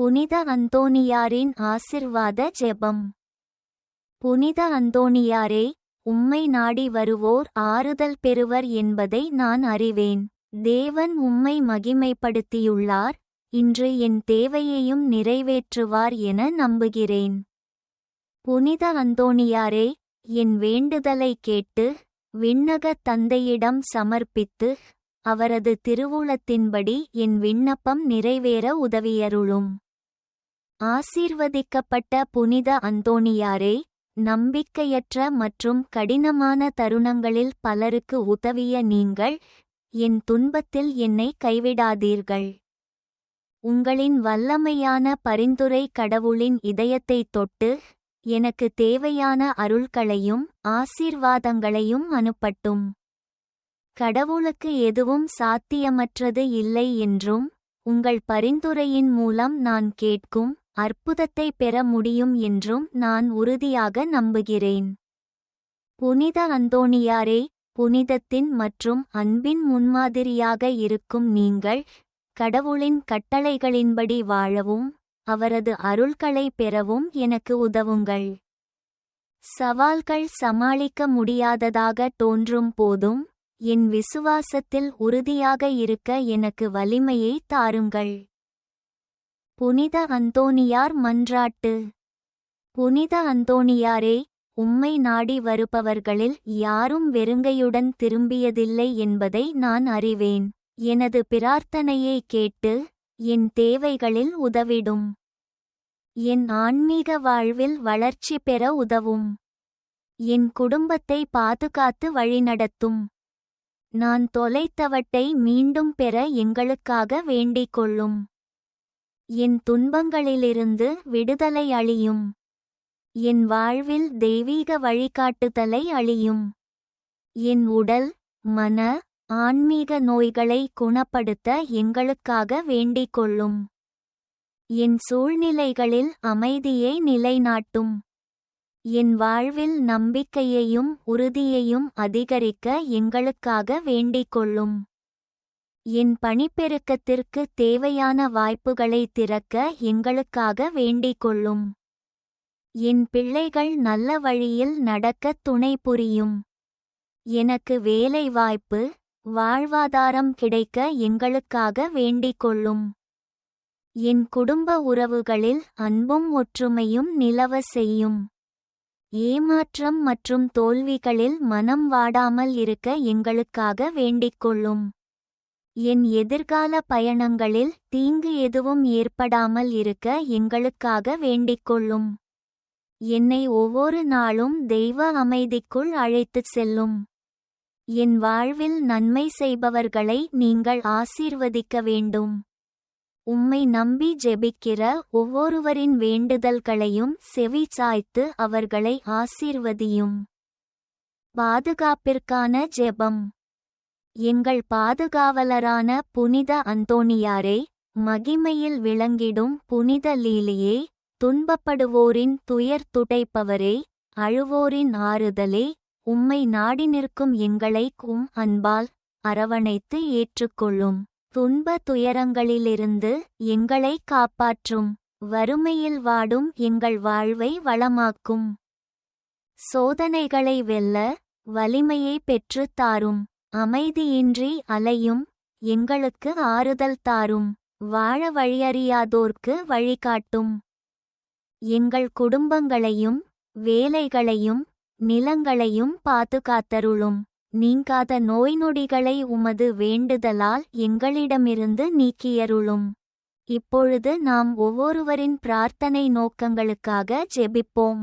புனித அந்தோணியாரின் ஆசிர்வாத ஜெபம். புனித அந்தோணியாரே உம்மை நாடி வருவோர் ஆறுதல் பெறுவர் என்பதை நான் அறிவேன். தேவன் உம்மை மகிமைப்படுத்தியுள்ளார் இன்று என் தேவையையும் நிறைவேற்றுவார் என நம்புகிறேன். புனித அந்தோணியாரே என் வேண்டுதலை கேட்டு விண்ணகத் தந்தையிடம் சமர்ப்பித்து அவரது திருவுளத்தின்படி என் விண்ணப்பம் நிறைவேற உதவியருளும். ஆசீர்வதிக்கப்பட்ட புனித அந்தோணியாரே நம்பிக்கையற்ற மற்றும் கடினமான தருணங்களில் பலருக்கு உதவிய நீங்கள் என் துன்பத்தில் என்னை கைவிடாதீர்கள். உங்களின் வல்லமையான பரிந்துரை கடவுளின் இதயத்தைத் தொட்டு எனக்கு தேவையான அருள்களையும் ஆசீர்வாதங்களையும் அனுப்பட்டும். கடவுளுக்கு எதுவும் சாத்தியமற்றது இல்லை என்றும் உங்கள் பரிந்துரையின் மூலம் நான் கேட்கும் அற்புதத்தை பெற முடியும் என்றும் நான் உறுதியாக நம்புகிறேன். புனித அந்தோணியாரே புனிதத்தின் மற்றும் அன்பின் முன்மாதிரியாக இருக்கும் நீங்கள் கடவுளின் கட்டளைகளின்படி வாழவும் அவரது அருள்களை பெறவும் எனக்கு உதவுங்கள். சவால்கள் சமாளிக்க முடியாததாக தோன்றும் போதும் என் விசுவாசத்தில் உறுதியாக இருக்க எனக்கு வலிமையை தாருங்கள். புனித அந்தோணியார் மன்றாட்டு. புனித அந்தோணியாரே உம்மை நாடி வருபவர்களில் யாரும் வெறுங்கையுடன் திரும்பியதில்லை என்பதை நான் அறிவேன். எனது பிரார்த்தனையை கேட்டு என் தேவைகளில் உதவிடும். என் ஆன்மீக வாழ்வில் வளர்ச்சி பெற உதவும். என் குடும்பத்தை பாதுகாத்து வழிநடத்தும். நான் தொலைத்தவட்டை மீண்டும் பெற எங்களுக்காக வேண்டிக் கொள்ளும். என் துன்பங்களிலிருந்து விடுதலை அழியும். என் வாழ்வில் தெய்வீக வழிகாட்டுதலை அழியும். என் உடல் மன ஆன்மீக நோய்களை குணப்படுத்த எங்களுக்காக வேண்டிக் கொள்ளும் என் சூழ்நிலைகளில் அமைதியை நிலைநாட்டும். என் வாழ்வில் நம்பிக்கையையும் உறுதியையும் அதிகரிக்க எங்களுக்காக வேண்டிக் கொள்ளும் என் பணிப்பெருக்கத்திற்கு தேவையான வாய்ப்புகளை திறக்க எங்களுக்காக வேண்டிக் கொள்ளும் என் பிள்ளைகள் நல்ல வழியில் நடக்க துணை புரியும். எனக்கு வேலை வாய்ப்பு வாழ்வாதாரம் கிடைக்க எங்களுக்காக வேண்டிக் கொள்ளும் என் குடும்ப உறவுகளில் அன்பும் ஒற்றுமையும் நிலவ செய்யும். ஏமாற்றம் மற்றும் தோல்விகளில் மனம் வாடாமல் இருக்க எங்களுக்காக வேண்டிக் கொள்ளும் என் எதிர்கால பயணங்களில் தீங்கு எதுவும் ஏற்படாமல் இருக்க எங்களுக்காக வேண்டிக்கொள்ளும் என்னை ஒவ்வொரு நாளும் தெய்வ அமைதிக்குள் அழைத்துச் செல்லும். என் வாழ்வில் நன்மை செய்பவர்களை நீங்கள் ஆசீர்வதிக்க வேண்டும். உம்மை நம்பி ஜெபிக்கிற ஒவ்வொருவரின் வேண்டுதல்களையும் செவி சாய்த்து அவர்களை ஆசீர்வதியும். பாதுகாப்பிற்கான ஜெபம். எங்கள் பாதுகாவலரான புனித அந்தோணியாரே மகிமையில் விளங்கிடும் புனித லீலியே துன்பப்படுவோரின் துயர் துடைப்பவரே அழுவோரின் ஆறுதலே உம்மை நாடி நிற்கும் எங்களை கும் அன்பால் அரவணைத்து ஏற்றுக்கொள்ளும். துன்ப துயரங்களிலிருந்து எங்களை காப்பாற்றும். வறுமையில் வாடும் எங்கள் வாழ்வை வளமாக்கும். சோதனைகளை வெல்ல வலிமையை பெற்றுத் தாரும். அமைதியின்றி அலையும் எங்களுக்கு ஆறுதல் தாரும். வாழ வழியறியாதோர்க்கு வழிகாட்டும். எங்கள் குடும்பங்களையும் வேலைகளையும் நிலங்களையும் பாதுகாத்தருளும். நீங்காத நோய் நொடிகளை உமது வேண்டுதலால் எங்களிடமிருந்து நீக்கியருளும். இப்பொழுது நாம் ஒவ்வொருவரின் பிரார்த்தனை நோக்கங்களுக்காக ஜெபிப்போம்.